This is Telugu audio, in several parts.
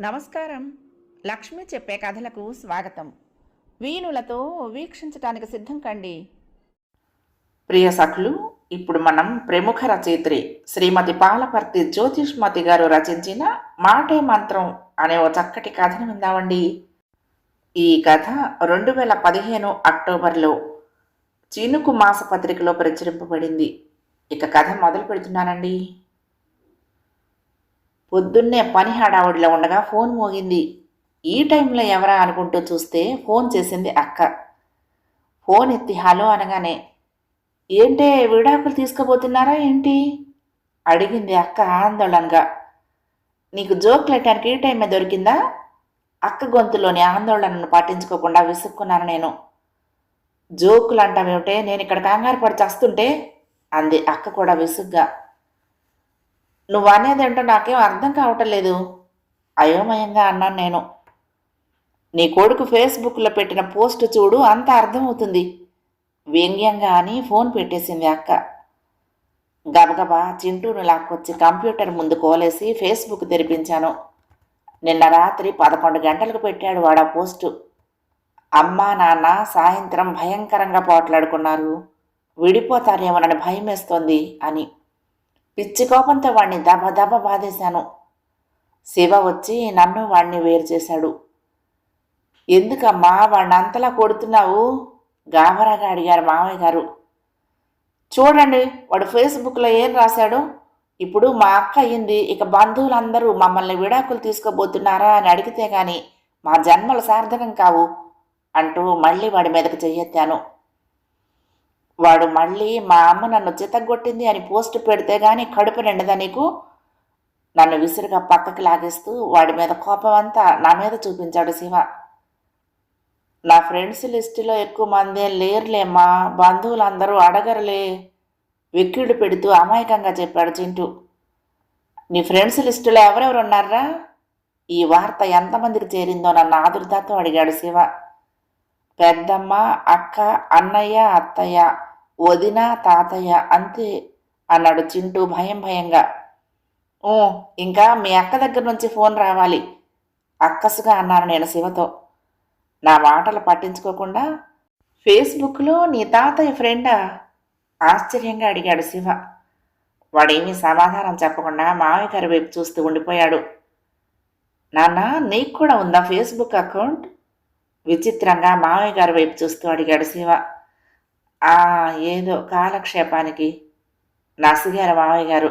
నమస్కారం. లక్ష్మి చెప్పే కథలకు స్వాగతం. వీణులతో వీక్షించటానికి సిద్ధం కండి. ప్రియ సఖులు ఇప్పుడు మనం ప్రముఖ రచయిత్రి శ్రీమతి పాలపర్తి జ్యోతిష్మతి గారు రచించిన మాటే మంత్రం అనే ఓ చక్కటి కథను విందామండి. ఈ కథ రెండు వేల పదిహేను అక్టోబర్లో చినుకు మాసపత్రికలో ప్రచురింపబడింది. ఇక కథ మొదలు పెడుతున్నానండి. పొద్దున్నే పని హడావుడిలో ఉండగా ఫోన్ మోగింది. ఈ టైంలో ఎవరా అనుకుంటూ చూస్తే ఫోన్ చేసింది అక్క. ఫోన్ ఎత్తి హలో అనగానే ఏంటే విడాకులు తీసుకుపోతున్నారా ఏంటి? అడిగింది అక్క ఆందోళనగా. నీకు జోక్ ఈ టైమే దొరికిందా? అక్క గొంతులోని ఆందోళనను పాటించుకోకుండా విసుక్కున్నాను నేను. జోకులు అంటావేమిటే నేను ఇక్కడ కంగారు పడి చస్తుంటే? అంది అక్క కూడా విసుగ్గా. నువ్వు అనేదేంటో నాకేం అర్థం కావటం లేదు అయోమయంగా అన్నాను నేను. నీ కొడుకు ఫేస్బుక్లో పెట్టిన పోస్ట్ చూడు అంత అర్థమవుతుంది. వ్యంగ్యంగా అని ఫోన్ పెట్టేసింది అక్క. గబగబా చింటూను లాక్కొచ్చి కంప్యూటర్ ముందు కోలేసి ఫేస్బుక్ తెరిపించాను. నిన్న రాత్రి పదకొండు గంటలకు పెట్టాడు వాడా పోస్టు. అమ్మా నాన్న సాయంత్రం భయంకరంగా పోట్లాడుకున్నారు. విడిపోతారేమోనని భయం వేస్తోంది అని. పిచ్చి కోపంతో వాణ్ణి దబ దబ బాధేశాను. శివ వచ్చి నన్ను వాణ్ణి వేరు చేశాడు. ఎందుకమ్మా వాణ్ణి అంతలా కొడుతున్నావు? గాబరాగా అడిగారు మామయ్య గారు. చూడండి వాడు ఫేస్బుక్లో ఏం రాశాడు? ఇప్పుడు మా అక్క అయ్యింది ఇక బంధువులందరూ మమ్మల్ని విడాకులు తీసుకోబోతున్నారా అని అడిగితే కానీ మా జన్మలు సార్థకం కావు అంటూ మళ్ళీ వాడి మీదకు చెయ్యెత్తాను. వాడు మళ్ళీ మా అమ్మ నన్ను చితగొట్టింది అని పోస్ట్ పెడితే గాని కడుపు నిండదా నీకు? నన్ను విసురుగా పక్కకి లాగేస్తూ వాడి మీద కోపం అంతా నా మీద చూపించాడు శివ నా ఫ్రెండ్స్ లిస్టులో ఎక్కువ మందే లేరులేమ్మా బంధువులందరూ అడగరులే వెక్కిడు పెడుతూ అమాయకంగా చెప్పాడు చింటూ. నీ ఫ్రెండ్స్ లిస్టులో ఎవరెవరు ఉన్నారా ఈ వార్త ఎంతమందికి చేరిందో నన్ను ఆదుర్దాతో అడిగాడు శివ పెద్దమ్మ అక్క అన్నయ్య అత్తయ్య వదిన తాతయ్య అంతే అన్నాడు చింటూ భయం భయంగా. ఓ ఇంకా మీ అక్క దగ్గర నుంచి ఫోన్ రావాలి అక్కసుగా అన్నాను నేను శివతో. నా మాటలు పట్టించుకోకుండా ఫేస్బుక్లో నీ తాతయ్య ఫ్రెండా? ఆశ్చర్యంగా అడిగాడు శివ. వాడేమీ సమాధానం చెప్పకుండా మామయ్య గారి వైపు చూస్తూ ఉండిపోయాడు. నాన్న నీకు కూడా ఉందా ఫేస్బుక్ అకౌంట్? విచిత్రంగా మామయ్య గారి వైపు చూస్తూ అడిగాడు శివ. ఆ ఏదో కాలక్షేపానికి నసిగారు మామయ్య గారు.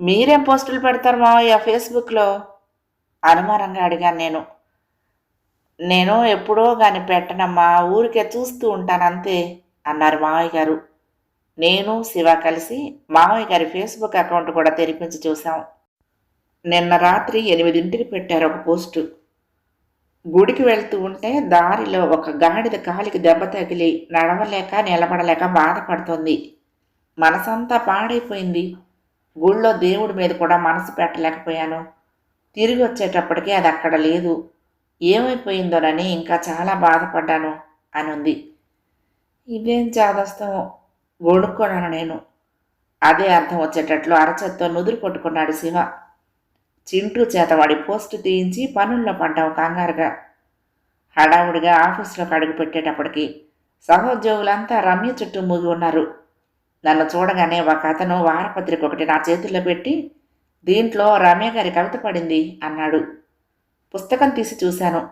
మీరేం పోస్టులు పెడతారు మామయ్య ఫేస్బుక్లో? అనుమానంగా అడిగాను నేను. నేను ఎప్పుడో గాని పెట్టనమ్మా ఊరికే చూస్తూ ఉంటాను అంతే అన్నారు మామయ్య గారు. నేను శివ కలిసి మామయ్య గారి ఫేస్బుక్ అకౌంట్ కూడా తెరిపించి చూసాం నిన్న రాత్రి ఎనిమిదింటికి పెట్టారు ఒక పోస్టు. గుడికి వెళ్తూ ఉంటే దారిలో ఒక గాడిద కాలికి దెబ్బ తగిలి నడవలేక నిలబడలేక బాధపడుతోంది. మనసంతా పాడైపోయింది. గుళ్ళో దేవుడి మీద కూడా మనసు పెట్టలేకపోయాను. తిరిగి వచ్చేటప్పటికి అది అక్కడ లేదు. ఏమైపోయిందోనని ఇంకా చాలా బాధపడ్డాను అని ఉంది ఇదేం చాదస్తం? గొడుక్కున్నాను నేను. అదే అర్థం వచ్చేటట్లు అరచేత్తో నుదురు కొట్టుకున్నాడు శివ. చింటూ చేత వాడి పోస్టు తీయించి పనుల్లో పడ్డావు కంగారుగా హడావుడిగా ఆఫీసులోకి అడుగు పెట్టేటప్పటికి సహోద్యోగులంతా రమ్య చుట్టూ మూగి ఉన్నారు. నన్ను చూడగానే ఒక అతను వారపత్రిక ఒకటి నా చేతుల్లో పెట్టి దీంట్లో రమ్య గారి కవిత పడింది అన్నాడు. పుస్తకం తీసి చూశాను.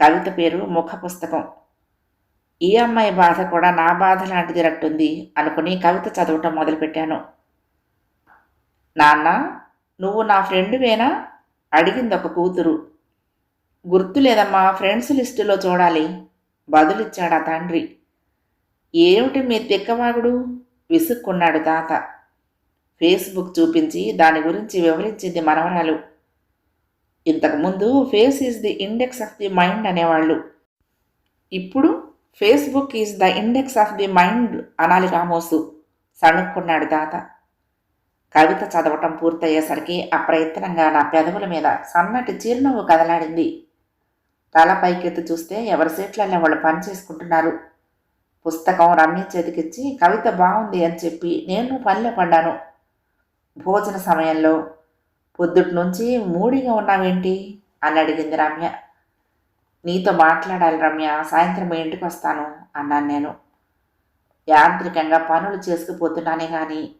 కవిత పేరు ముఖ పుస్తకం. ఈ అమ్మాయి బాధ కూడా నా బాధ లాంటిది రట్టుంది అనుకుని కవిత చదవటం మొదలుపెట్టాను. నాన్న నువ్వు నా ఫ్రెండువేనా అడిగింది ఒక కూతురు. గుర్తు లేదమ్మా ఫ్రెండ్స్ లిస్టులో చూడాలి. బదులిచ్చాడు ఆ తండ్రి. ఏమిటి మీ తిక్కవాగుడు? విసుక్కున్నాడు తాత. ఫేస్బుక్ చూపించి దాని గురించి వివరించింది మనవరాలు. ఇంతకుముందు face is the index of the mind అనేవాళ్ళు. ఇప్పుడు Facebook is the index of the mind అనాలి కామోసు సణుక్కున్నాడు తాత. కవిత చదవటం పూర్తయ్యేసరికి అప్రయత్నంగా నా పెదవుల మీద సన్నటి చిరునవ్వు కదలాడింది. తల పైకెత్తి చూస్తే ఎవరి సీట్లలో వాళ్ళు పని చేసుకుంటున్నారు. పుస్తకం రమ్య చేతికిచ్చి కవిత బాగుంది అని చెప్పి నేను పనిలో పడ్డాను. భోజన సమయంలో పొద్దుటి నుంచి మూడిగా ఉన్నావేంటి? అని అడిగింది రమ్య. నీతో మాట్లాడాలి రమ్య సాయంత్రం ఇంటికి వస్తాను అన్నాను నేను. యాంత్రికంగా పనులు చేసుకుపోతున్నానే కానీ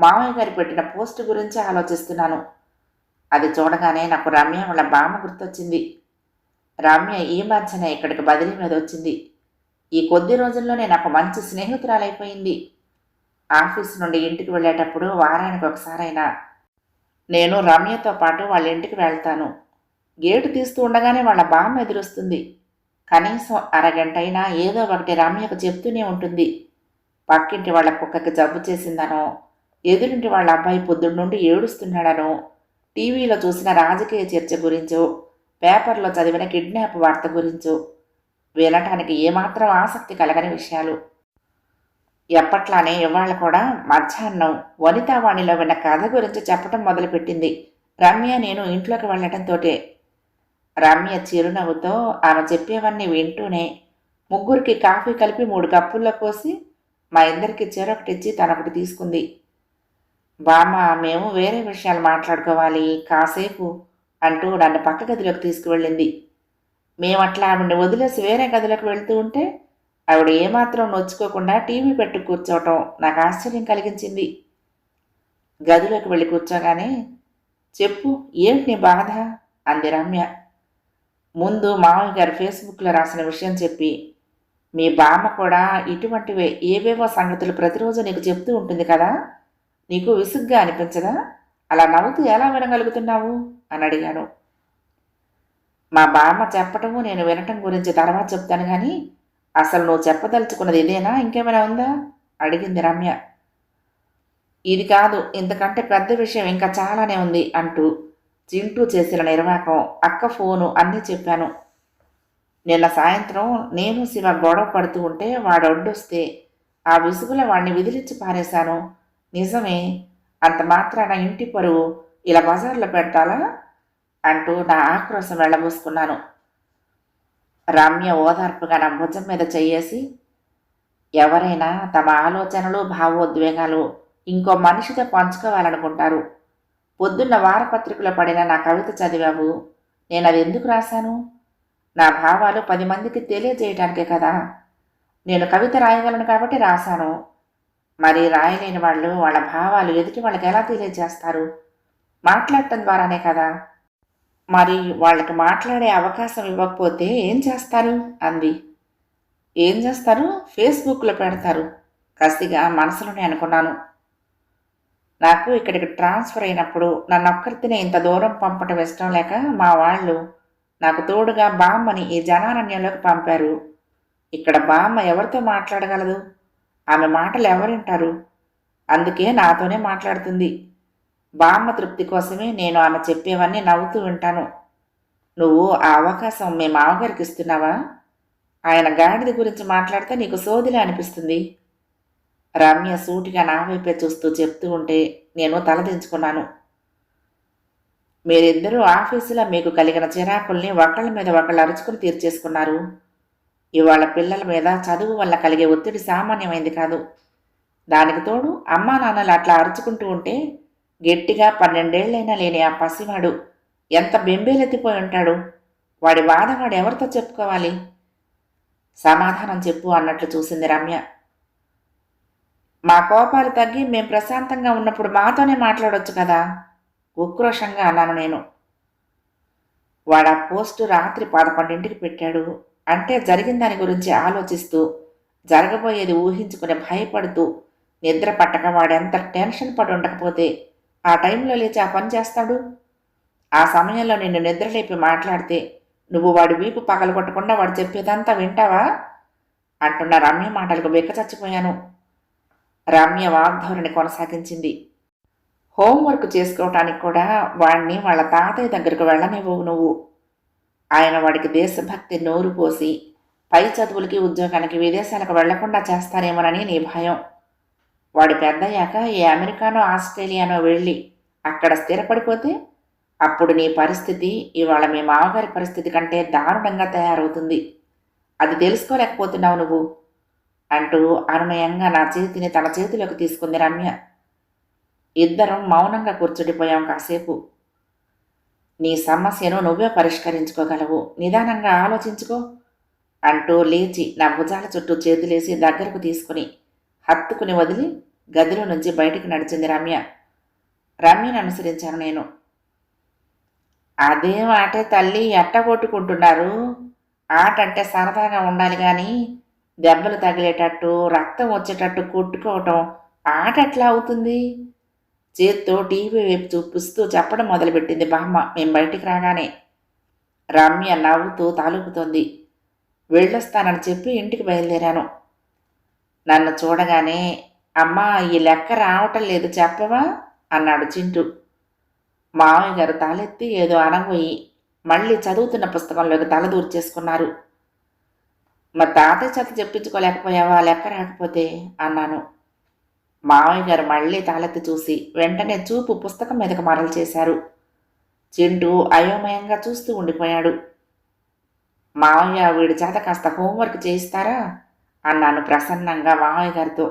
మామయ్య గారు పెట్టిన పోస్ట్ గురించి ఆలోచిస్తున్నాను. అది చూడగానే నాకు రమ్య వాళ్ళ బామ్మ గుర్తొచ్చింది. రమ్య ఈ మధ్యన ఇక్కడికి బదిలీ మీద వచ్చింది. ఈ కొద్ది రోజుల్లోనే నాకు మంచి స్నేహితురాలైపోయింది. ఆఫీస్ నుండి ఇంటికి వెళ్ళేటప్పుడు వారానికి ఒకసారైనా నేను రమ్యతో పాటు వాళ్ళ ఇంటికి వెళ్తాను. గేటు తీస్తూ ఉండగానే వాళ్ళ బామ్మ ఎదురొస్తుంది. కనీసం అరగంట అయినా ఏదో ఒకటి రమ్యకు చెప్తూనే ఉంటుంది. పక్కింటి వాళ్ళ కుక్కకి జబ్బు చేసిందనో ఎదురింటి వాళ్ళ అబ్బాయి పొద్దున్నుండి ఏడుస్తున్నాడనో టీవీలో చూసిన రాజకీయ చర్చ గురించో పేపర్లో చదివిన కిడ్నాప్ వార్త గురించో వినటానికి ఏమాత్రం ఆసక్తి కలగని విషయాలు. ఎప్పట్లానే ఇవాళ కూడా మధ్యాహ్నం వనితావాణిలో విన్న కథ గురించి చెప్పటం మొదలుపెట్టింది రమ్య నేను ఇంట్లోకి వెళ్ళటంతోటే రమ్య చిరునవ్వుతో ఆమె చెప్పేవన్నీ వింటూనే ముగ్గురికి కాఫీ కలిపి మూడు కప్పుల్లో పోసి మా ఇద్దరికి చెరొకటిచ్చి తనొకటి తీసుకుంది. బామ్మ మేము వేరే విషయాలు మాట్లాడుకోవాలి. కాసేపు అంటూ నన్ను పక్క గదిలోకి తీసుకువెళ్ళింది. మేము అట్లా ఆవిడని వదిలేసి వేరే గదిలోకి వెళ్తూ ఉంటే ఆవిడ ఏమాత్రం నొచ్చుకోకుండా టీవీ పెట్టు కూర్చోవటం నాకు ఆశ్చర్యం కలిగించింది. గదిలోకి వెళ్ళి కూర్చోగానే చెప్పు ఏంటి నీ బాధ? అంది రమ్య. ముందు మామయ్య గారు ఫేస్బుక్లో రాసిన విషయం చెప్పి మీ బామ్మ కూడా ఇటువంటివే ఏవేవో సంగతులు ప్రతిరోజు నీకు చెప్తూ ఉంటుంది కదా? నీకు విసుగ్గా అనిపించదా? అలా నవ్వుతూ ఎలా వినగలుగుతున్నావు? అని అడిగాను. మా బామ్మ చెప్పటము నేను వినటం గురించి తర్వాత చెప్తాను కానీ అసలు నువ్వు చెప్పదలుచుకున్నది ఇదేనా? ఇంకేమైనా ఉందా? అడిగింది రమ్య. ఇది కాదు ఇంతకంటే పెద్ద విషయం ఇంకా చాలానే ఉంది అంటూ చింటూ చేసిన నిర్వాకం అక్క ఫోను అన్నీ చెప్పాను. నిన్న సాయంత్రం నేను శివ గొడవ పడుతూ ఉంటే వాడు అడ్డొస్తే ఆ విసుగులో వాడిని విదిలించి పారేశాను. నిజమే అంత మాత్రాన ఇంటి పరువు ఇలా బజార్లో పెట్టాలా అంటూ నా ఆక్రోశం వెళ్ళబోసుకున్నాను. రమ్య ఓదార్పుగా నా భుజం మీద చెయ్యేసి ఎవరైనా తమ ఆలోచనలు భావోద్వేగాలు ఇంకో మనిషితో పంచుకోవాలనుకుంటారు. పొద్దున్న వారపత్రికలో పడిన నా కవిత చదివావు నేను అది ఎందుకు రాశాను? నా భావాలు పది మందికి తెలియజేయటానికే కదా. నేను కవిత రాయగలను కాబట్టి రాశాను. మరి రాయలేని వాళ్ళు వాళ్ళ భావాలు ఎదుటి వాళ్ళకి ఎలా తెలియజేస్తారు? మాట్లాడటం ద్వారానే కదా. మరి వాళ్ళకి మాట్లాడే అవకాశం ఇవ్వకపోతే ఏం చేస్తారు? అంది. ఏం చేస్తారు? ఫేస్బుక్లో పెడతారు. కసిగా మనసులోనే అనుకున్నాను. నాకు ఇక్కడికి ట్రాన్స్ఫర్ అయినప్పుడు నన్ను ఒక్కరితినే ఇంత దూరం పంపటం ఇష్టం లేక మా వాళ్ళు నాకు తోడుగా బామ్మని ఈ జనారణ్యంలోకి పంపారు. ఇక్కడ బామ్మ ఎవరితో మాట్లాడగలదు? ఆమె మాటలు ఎవరింటారు? అందుకే నాతోనే మాట్లాడుతుంది. బామ్మ తృప్తి కోసమే నేను ఆమె చెప్పేవన్నీ నవ్వుతూ వింటాను నువ్వు ఆ అవకాశం మీ మామగారికి ఇస్తున్నావా? ఆయన గాడిద గురించి మాట్లాడితే నీకు సోదిలే అనిపిస్తుంది. రమ్య సూటిగా నా వైపే చూస్తూ చెప్తూ ఉంటే నేను తలదించుకున్నాను మీరిద్దరూ ఆఫీసులో మీకు కలిగిన చిరాకుల్ని ఒకళ్ళ మీద ఒకళ్ళు అరుచుకుని తీర్చేసుకున్నారు. ఇవాళ పిల్లల మీద చదువు వల్ల కలిగే ఒత్తిడి సామాన్యమైంది కాదు. దానికి తోడు అమ్మా నాన్నలు అట్లా అరుచుకుంటూ ఉంటే గట్టిగా పన్నెండేళ్ళైనా లేని ఆ పసివాడు ఎంత బెంబేలెత్తిపోయి ఉంటాడు? వాడి బాధ వాడు ఎవరితో చెప్పుకోవాలి? సమాధానం చెప్పు అన్నట్లు చూసింది రమ్య. మా కోపాలు తగ్గి మేం ప్రశాంతంగా ఉన్నప్పుడు మాతోనే మాట్లాడొచ్చు కదా? ఉక్రోషంగా అన్నాను నేను. వాడు ఆ పోస్టు రాత్రి పదకొండింటికి పెట్టాడు. అంటే జరిగిన దాని గురించి ఆలోచిస్తూ జరగబోయేది ఊహించుకుని భయపడుతూ నిద్ర పట్టక వాడెంత టెన్షన్ పడి ఉండకపోతే ఆ టైంలో లేచి ఆ పని చేస్తాడు? ఆ సమయంలో నిన్ను నిద్రలేపి మాట్లాడితే నువ్వు వాడి వీపు పగలగొట్టకుండా వాడు చెప్పేదంతా వింటావా? అంటున్న రమ్య మాటలకు బెక్క చచ్చిపోయాను. రమ్య వాగ్ధోరణి కొనసాగించింది. హోంవర్క్ చేసుకోవటానికి కూడా వాడిని వాళ్ళ తాతయ్య దగ్గరకు వెళ్ళనివ్వవు నువ్వు. ఆయన వాడికి దేశభక్తి నోరు పోసి పై చదువులకి ఉద్యోగానికి విదేశాలకు వెళ్ళకుండా చేస్తారేమోనని నీ భయం. వాడు పెద్దయ్యాక ఏ అమెరికానో ఆస్ట్రేలియానో వెళ్ళి అక్కడ స్థిరపడిపోతే అప్పుడు నీ పరిస్థితి ఇవాళ మీ మామగారి పరిస్థితి కంటే దారుణంగా తయారవుతుంది. అది తెలుసుకోలేకపోతున్నావు నువ్వు అంటూ అనునయంగా నా చేతిని తన చేతిలోకి తీసుకుంది రమ్య. ఇద్దరం మౌనంగా కూర్చుండిపోయాం కాసేపు. నీ సమస్యను నువ్వే పరిష్కరించుకోగలవు. నిదానంగా ఆలోచించుకో. అంటూ లేచి నా భుజాల చుట్టూ చేతులేసి దగ్గరకు తీసుకుని హత్తుకుని వదిలి గదిలో నుంచి బయటికి నడిచింది రమ్య. రమ్యను అనుసరించాను నేను. అదే ఆటే తల్లి ఎట్ట కొట్టుకుంటున్నారు? ఆట అంటే సరదాగా ఉండాలి కానీ దెబ్బలు తగిలేటట్టు రక్తం వచ్చేటట్టు కొట్టుకోవటం ఆట ఎట్లా అవుతుంది? చేత్తో టీవీ వైపు చూపిస్తూ చెప్పడం మొదలుపెట్టింది బామ్మ మేము బయటికి రాగానే రమ్య నవ్వుతూ తాలూపుతోంది వెళ్ళొస్తానని చెప్పి ఇంటికి బయలుదేరాను. నన్ను చూడగానే అమ్మా ఈ లెక్క రావటం లేదు చెప్పవా? అన్నాడు చింటూ. మామయ్య గారు తలెత్తి ఏదో అనబోయి మళ్ళీ చదువుతున్న పుస్తకంలోకి తల దూర్చేసుకున్నారు. మా తాతయ్య చేత చెప్పించుకోలేకపోయావా? లెక్క రాకపోతే? అన్నాను. మామయ్య గారు మళ్ళీ తాళెత్తి చూసి వెంటనే చూపు పుస్తకం మీదకు మరలు చేశారు. చింటూ అయోమయంగా చూస్తూ ఉండిపోయాడు. మామయ్య వీడి చేత కాస్త హోంవర్క్ చేయిస్తారా? అన్నాను ప్రసన్నంగా మామయ్య గారితో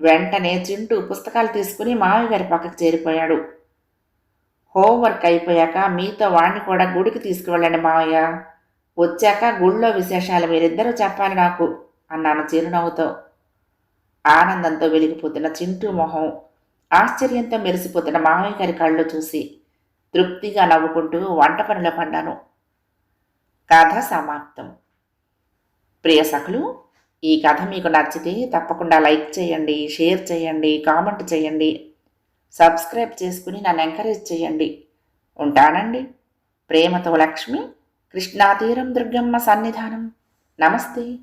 వెంటనే చింటూ పుస్తకాలు తీసుకుని మామయ్య గారి పక్కకు చేరిపోయాడు. హోంవర్క్ అయిపోయాక మీతో వాణ్ణి కూడా గుడికి తీసుకువెళ్ళండి మావయ్య వచ్చాక గుళ్ళో విశేషాలు మీరిద్దరూ చెప్పాలి నాకు అన్నాను చిరునవ్వుతో. ఆనందంతో వెలిగిపోతున్న చింటూ మొహం ఆశ్చర్యంతో మెరిసిపోతున్న మావయ్య గారి కళ్ళు చూసి తృప్తిగా నవ్వుకుంటూ వంట పనిలో పడ్డాను. కథ సమాప్తం. ప్రియ సఖులు ఈ కథ మీకు నచ్చితే తప్పకుండా లైక్ చేయండి షేర్ చేయండి కామెంట్ చేయండి సబ్స్క్రైబ్ చేసుకుని నన్ను ఎంకరేజ్ చేయండి. ఉంటానండి. ప్రేమతో లక్ష్మి కృష్ణాతీరం దుర్గమ్మ సన్నిధానం. నమస్తే.